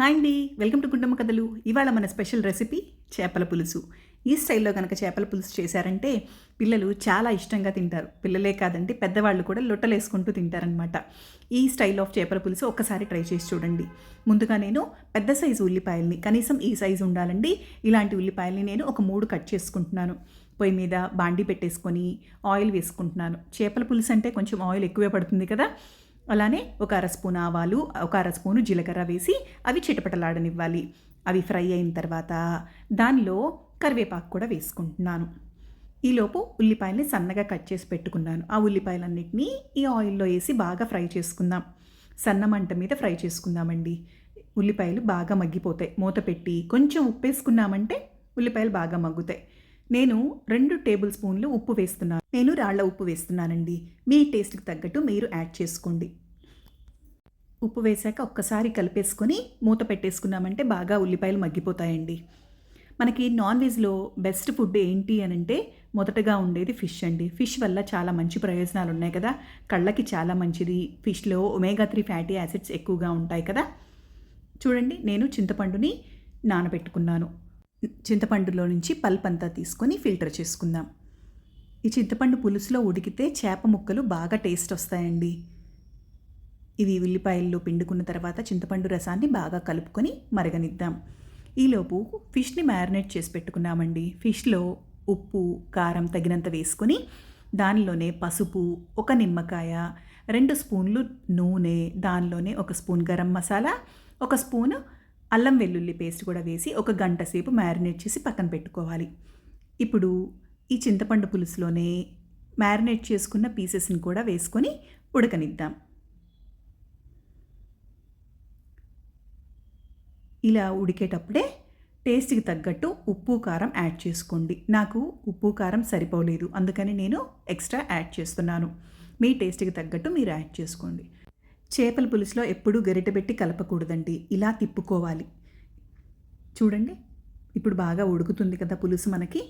Hi అండి. Welcome to Gundamma కథలు. ఇవాళ మన స్పెషల్ రెసిపీ చేపల పులుసు. ఈ స్టైల్లో కనుక చేపల పులుసు చేశారంటే పిల్లలు చాలా ఇష్టంగా తింటారు. పిల్లలే కాదండి పెద్దవాళ్ళు కూడా లొట్టలేసుకుంటూ తింటారనమాట ఈ స్టైల్ ఆఫ్ చేపల పులుసు ఒక్కసారి ట్రై చేసి చూడండి. ముందుగా నేను పెద్ద సైజు ఉల్లిపాయల్ని కనీసం ఈ సైజు ఉండాలండి. ఇలాంటి ఉల్లిపాయల్ని నేను ఒక మూడు కట్ చేసుకుంటున్నాను. పొయ్యి మీద బాండి పెట్టేసుకొని ఆయిల్ వేసుకుంటున్నాను. చేపల పులుసు అంటే కొంచెం ఆయిల్ ఎక్కువే పడుతుంది కదా. అలానే ఒక అర స్పూన్ ఆవాలు ఒక అర స్పూను జీలకర్ర వేసి అవి చిటపటలాడనివ్వాలి. అవి ఫ్రై అయిన తర్వాత దానిలో కరివేపాకు కూడా వేసుకుంటున్నాను. ఈలోపు ఉల్లిపాయల్ని సన్నగా కట్ చేసి పెట్టుకున్నాను. ఆ ఉల్లిపాయలన్నింటినీ ఈ ఆయిల్లో వేసి బాగా ఫ్రై చేసుకుందాం. సన్న మంట మీద ఫ్రై చేసుకుందామండి. ఉల్లిపాయలు బాగా మగ్గిపోతాయి. మూత పెట్టి కొంచెం ఉప్పు వేసుకున్నామంటే ఉల్లిపాయలు బాగా మగ్గుతాయి. నేను రెండు టేబుల్ స్పూన్లు ఉప్పు వేస్తున్నాను. నేను రాళ్ళ ఉప్పు వేస్తున్నానండి. మీ టేస్ట్కి తగ్గట్టు మీరు యాడ్ చేసుకోండి. ఉప్పు వేశాక ఒక్కసారి కలిపేసుకొని మూత పెట్టేసుకున్నామంటే బాగా ఉల్లిపాయలు మగ్గిపోతాయండి. మనకి నాన్ వెజ్లో బెస్ట్ ఫుడ్ ఏంటి అని అంటే మొదటగా ఉండేది ఫిష్ అండి. ఫిష్ వల్ల చాలా మంచి ప్రయోజనాలు ఉన్నాయి కదా. కళ్ళకి చాలా మంచిది. ఫిష్లో ఒమేగా త్రీ ఫ్యాటీ యాసిడ్స్ ఎక్కువగా ఉంటాయి కదా. చూడండి నేను చింతపండుని నానబెట్టుకున్నాను. చింతపండులో నుంచి పల్ప్ అంతా తీసుకొని ఫిల్టర్ చేసుకుందాం. ఈ చింతపండు పులుసులో ఉడికితే చేప ముక్కలు బాగా టేస్ట్ వస్తాయండి. ఇవి ఉల్లిపాయల్లో పిండుకున్న తర్వాత చింతపండు రసాన్ని బాగా కలుపుకొని మరగనిద్దాం. ఈలోపు ఫిష్ని మ్యారినేట్ చేసి పెట్టుకున్నామండి. ఫిష్లో ఉప్పు కారం తగినంత వేసుకొని దానిలోనే పసుపు ఒక నిమ్మకాయ రెండు స్పూన్లు నూనె దానిలోనే ఒక స్పూన్ గరం మసాలా ఒక స్పూన్ అల్లం వెల్లుల్లి పేస్ట్ కూడా వేసి ఒక గంట సేపు మ్యారినేట్ చేసి పక్కన పెట్టుకోవాలి. ఇప్పుడు ఈ చింతపండు పులుసులోనే మ్యారినేట్ చేసుకున్న పీసెస్ని కూడా వేసుకొని ఉడకనిద్దాం. ఇలా ఉడికేటప్పుడే టేస్ట్కి తగ్గట్టు ఉప్పు కారం యాడ్ చేసుకోండి. నాకు ఉప్పు కారం సరిపోలేదు. అందుకని నేను ఎక్స్ట్రా యాడ్ చేస్తున్నాను. మీ టేస్ట్కి తగ్గట్టు మీరు యాడ్ చేసుకోండి. చేపల పులుసులో ఎప్పుడూ గరిటె పెట్టి కలపకూడదండి. ఇలా తిప్పుకోవాలి. చూడండి ఇప్పుడు బాగా ఉడుకుతుంది కదా పులుసు మనకి.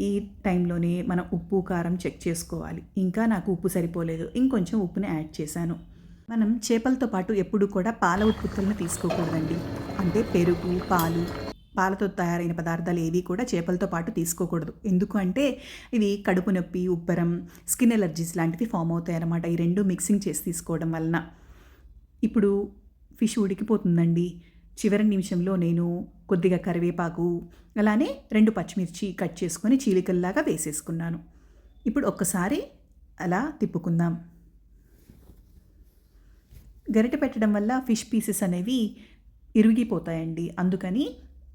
ఈ టైంలోనే మనం ఉప్పు కారం చెక్ చేసుకోవాలి. ఇంకా నాకు ఉప్పు సరిపోలేదు. ఇంకొంచెం ఉప్పుని యాడ్ చేశాను. మనం చేపలతో పాటు ఎప్పుడు కూడా పాల ఉత్పత్తులను తీసుకోకూడదండి. అంటే పెరుగు పాలు పాలతో తయారైన పదార్థాలు ఏవి కూడా చేపలతో పాటు తీసుకోకూడదు. ఎందుకు అంటే ఇవి కడుపు నొప్పి ఉబ్బరం స్కిన్ ఎలర్జీస్ లాంటివి ఫామ్ అవుతాయి అన్నమాట ఈ రెండు మిక్సింగ్ చేసి తీసుకోవడం వలన. ఇప్పుడు ఫిష్ ఉడికిపోతుందండి. చివరి నిమిషంలో నేను కొద్దిగా కరివేపాకు అలానే రెండు పచ్చిమిర్చి కట్ చేసుకొని చీలికల్లాగా వేసేసుకున్నాను. ఇప్పుడు ఒక్కసారి అలా తిప్పుకుందాం. గరిటె పెట్టడం వల్ల ఫిష్ పీసెస్ అనేవి ఇరిగిపోతాయండి. అందుకని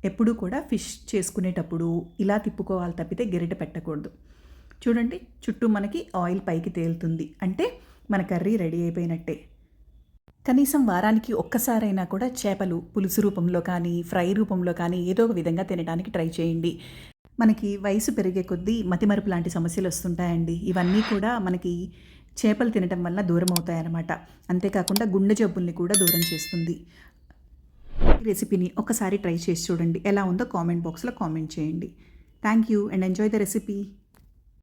ఎప్పుడూ కూడా ఫిష్ చేసుకునేటప్పుడు ఇలా తిప్పుకోవాలి తప్పితే గరిటె పెట్టకూడదు. చూడండి చుట్టూ మనకి ఆయిల్ పైకి తేలుతుంది. అంటే మన కర్రీ రెడీ అయిపోయినట్టే. కనీసం వారానికి ఒక్కసారైనా కూడా చేపలు పులుసు రూపంలో కానీ ఫ్రై రూపంలో కానీ ఏదో ఒక విధంగా తినడానికి ట్రై చేయండి. మనకి వయసు పెరిగే కొద్దీ మతిమరుపు లాంటి సమస్యలు వస్తుంటాయండి. ఇవన్నీ కూడా మనకి చేపలు తినటం వల్ల దూరం అవుతాయన్నమాట. అంతేకాకుండా గుండె జబ్బుల్ని కూడా దూరం చేస్తుంది. ఈ రెసిపీని ఒకసారి ట్రై చేసి చూడండి. ఎలా ఉందో కామెంట్ బాక్స్లో కామెంట్ చేయండి. Thank you and enjoy the recipe.